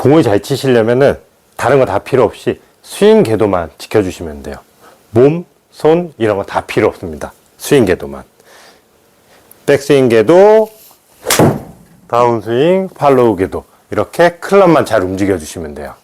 공을 잘 치시려면은 다른 거 다 필요 없이 스윙 궤도만 지켜주시면 돼요. 몸, 손 이런 거 다 필요 없습니다. 스윙 궤도만. 백스윙 궤도, 다운스윙, 팔로우 궤도 이렇게 클럽만 잘 움직여 주시면 돼요.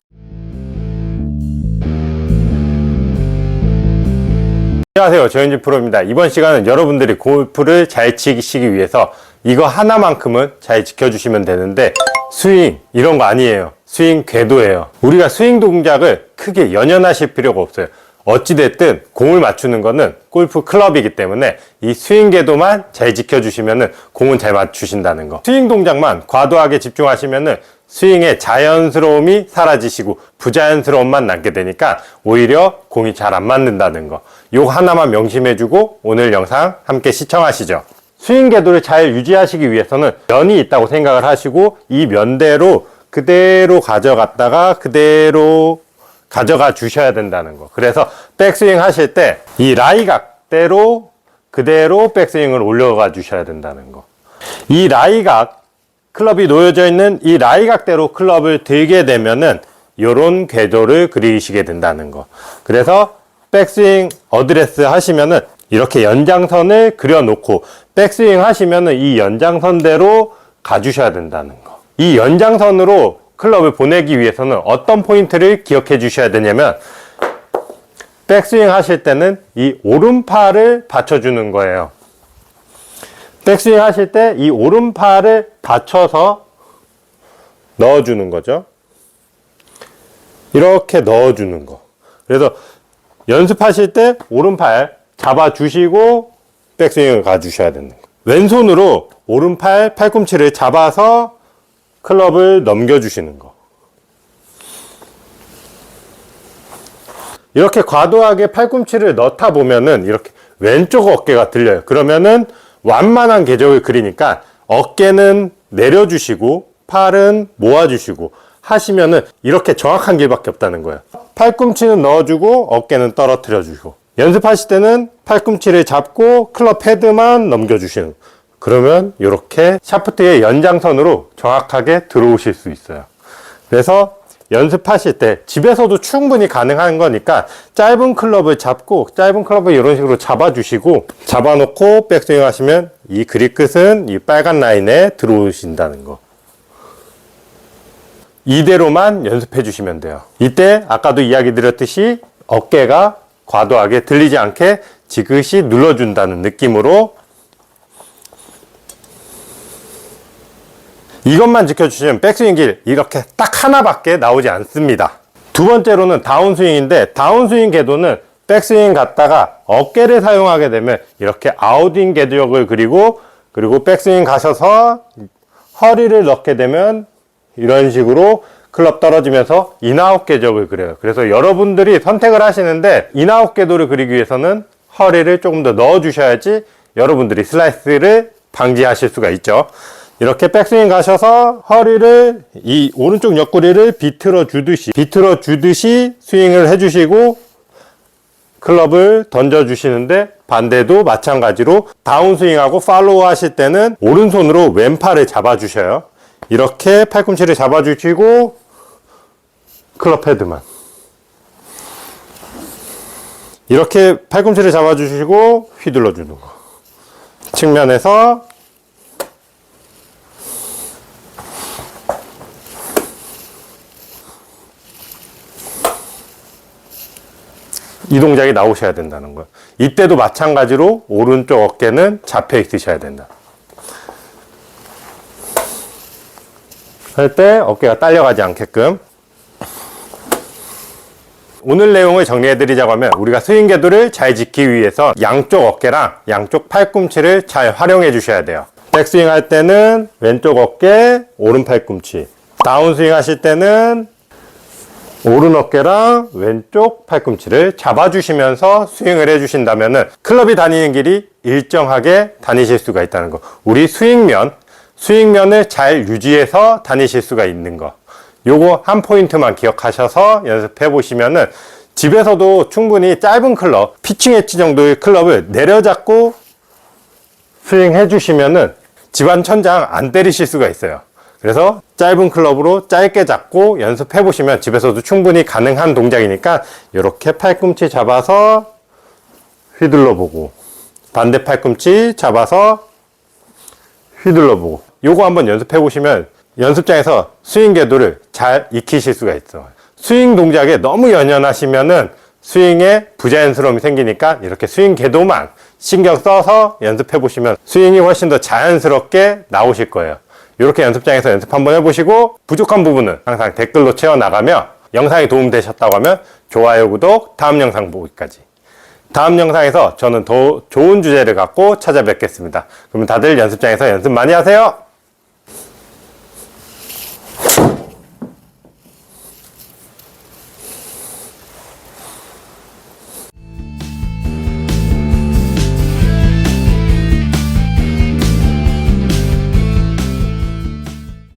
안녕하세요. 조현진 프로입니다. 이번 시간은 여러분들이 골프를 잘 치시기 위해서 이거 하나만큼은 잘 지켜주시면 되는데 스윙 이런 거 아니에요. 스윙 궤도예요. 우리가 스윙 동작을 크게 연연하실 필요가 없어요. 어찌됐든 공을 맞추는 거는 골프 클럽이기 때문에 이 스윙 궤도만 잘 지켜주시면은 공은 잘 맞추신다는 거. 스윙 동작만 과도하게 집중하시면은 스윙의 자연스러움이 사라지시고 부자연스러움만 남게 되니까 오히려 공이 잘 안 맞는다는 거. 요 하나만 명심해주고 오늘 영상 함께 시청하시죠. 스윙 궤도를 잘 유지하시기 위해서는 면이 있다고 생각을 하시고 이 면대로 그대로 가져갔다가 그대로 가져가 주셔야 된다는 거. 그래서 백스윙 하실 때 이 라이각대로 그대로 백스윙을 올려가 주셔야 된다는 거. 이 라이각 클럽이 놓여져 있는 이 라이각대로 클럽을 들게 되면은 요런 궤도를 그리시게 된다는 거. 그래서 백스윙 어드레스 하시면은 이렇게 연장선을 그려놓고 백스윙 하시면은 이 연장선대로 가주셔야 된다는 거. 이 연장선으로 클럽을 보내기 위해서는 어떤 포인트를 기억해 주셔야 되냐면 백스윙 하실 때는 이 오른팔을 받쳐주는 거예요. 백스윙 하실 때 이 오른팔을 받쳐서 넣어주는 거죠. 이렇게 넣어주는 거. 그래서 연습하실 때 오른팔 잡아주시고 백스윙을 가주셔야 되는 거. 왼손으로 오른팔 팔꿈치를 잡아서 클럽을 넘겨주시는 거. 이렇게 과도하게 팔꿈치를 넣다 보면은 이렇게 왼쪽 어깨가 들려요. 그러면은 완만한 궤적을 그리니까 어깨는 내려주시고 팔은 모아주시고 하시면은 이렇게 정확한 길밖에 없다는 거예요. 팔꿈치는 넣어주고 어깨는 떨어뜨려 주고 연습하실 때는 팔꿈치를 잡고 클럽 헤드만 넘겨주시는 그러면 이렇게 샤프트의 연장선으로 정확하게 들어오실 수 있어요. 그래서 연습하실 때 집에서도 충분히 가능한 거니까 짧은 클럽을 잡고 짧은 클럽을 이런 식으로 잡아주시고 잡아놓고 백스윙 하시면 이 그립 끝은 이 빨간 라인에 들어오신다는 거. 이대로만 연습해 주시면 돼요. 이때 아까도 이야기 드렸듯이 어깨가 과도하게 들리지 않게 지그시 눌러준다는 느낌으로 이것만 지켜주시면 백스윙 길 이렇게 딱 하나밖에 나오지 않습니다. 두 번째로는 다운스윙인데 다운스윙 궤도는 백스윙 갔다가 어깨를 사용하게 되면 이렇게 아웃인 궤적을 그리고 그리고 백스윙 가셔서 허리를 넣게 되면 이런 식으로 클럽 떨어지면서 인아웃 궤적을 그려요. 그래서 여러분들이 선택을 하시는데 인아웃 궤도를 그리기 위해서는 허리를 조금 더 넣어 주셔야지 여러분들이 슬라이스를 방지하실 수가 있죠. 이렇게 백스윙 가셔서 허리를 이 오른쪽 옆구리를 비틀어 주듯이 비틀어 주듯이 스윙을 해 주시고 클럽을 던져 주시는데 반대도 마찬가지로 다운스윙하고 팔로우 하실 때는 오른손으로 왼팔을 잡아 주셔요. 이렇게 팔꿈치를 잡아 주시고 클럽 헤드만 이렇게 팔꿈치를 잡아 주시고 휘둘러 주는 거. 측면에서 이 동작이 나오셔야 된다는 거예요. 이때도 마찬가지로 오른쪽 어깨는 잡혀 있으셔야 된다. 할 때 어깨가 딸려가지 않게끔 오늘 내용을 정리해 드리자고 하면 우리가 스윙 궤도를 잘 지키기 위해서 양쪽 어깨랑 양쪽 팔꿈치를 잘 활용해 주셔야 돼요. 백스윙 할 때는 왼쪽 어깨, 오른 팔꿈치. 다운스윙 하실 때는 오른 어깨랑 왼쪽 팔꿈치를 잡아주시면서 스윙을 해주신다면 클럽이 다니는 길이 일정하게 다니실 수가 있다는 거. 우리 스윙면, 스윙면을 잘 유지해서 다니실 수가 있는 거. 요거 한 포인트만 기억하셔서 연습해 보시면은 집에서도 충분히 짧은 클럽, 피칭 엣지 정도의 클럽을 내려잡고 스윙 해 주시면은 집안 천장 안 때리실 수가 있어요. 그래서 짧은 클럽으로 짧게 잡고 연습해 보시면 집에서도 충분히 가능한 동작이니까 이렇게 팔꿈치 잡아서 휘둘러 보고 반대 팔꿈치 잡아서 휘둘러 보고 요거 한번 연습해 보시면 연습장에서 스윙 궤도를 잘 익히실 수가 있어요. 스윙 동작에 너무 연연하시면은 스윙에 부자연스러움이 생기니까 이렇게 스윙 궤도만 신경 써서 연습해 보시면 스윙이 훨씬 더 자연스럽게 나오실 거예요. 이렇게 연습장에서 연습 한번 해보시고 부족한 부분은 항상 댓글로 채워 나가며 영상이 도움되셨다고 하면 좋아요, 구독, 다음 영상 보기까지. 다음 영상에서 저는 더 좋은 주제를 갖고 찾아뵙겠습니다. 그러면 다들 연습장에서 연습 많이 하세요.